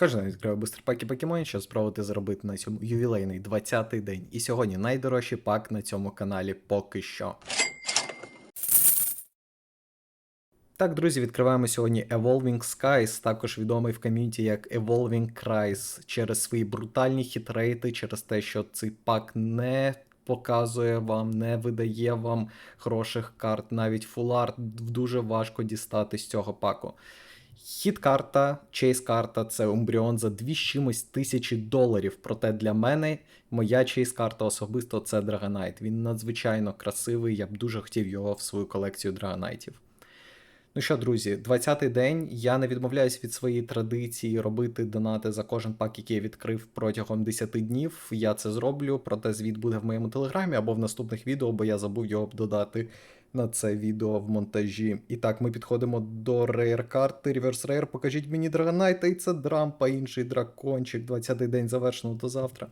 Кожен відкриває бустерпаки покемонів, щоб спробувати заробити на цьому ювілейний 20-й день. І сьогодні найдорожчий пак на цьому каналі поки що. Так, друзі, відкриваємо сьогодні Evolving Skies, також відомий в ком'юніті як Evolving Cries, через свої брутальні хітрейти, через те, що цей пак не показує вам, не видає вам хороших карт, навіть фуларт дуже важко дістати з цього паку. Хіт-карта, чейс-карта це Умбріон за 2 з чимось тисячі доларів. Проте для мене моя чейс-карта особисто це Драгонайт. Він надзвичайно красивий, я б дуже хотів його в свою колекцію драгонайтів. Ну що, друзі, 20-й день. Я не відмовляюсь від своєї традиції робити донати за кожен пак, який я відкрив протягом 10 днів. Я це зроблю, проте звіт буде в моєму телеграмі або в наступних відео, бо я забув його додати на це відео в монтажі. І так, ми підходимо до рейр карти. Reverse Rare. Покажіть мені Драгонайта, і це дрампа, інший дракончик. 20-й день завершено до завтра.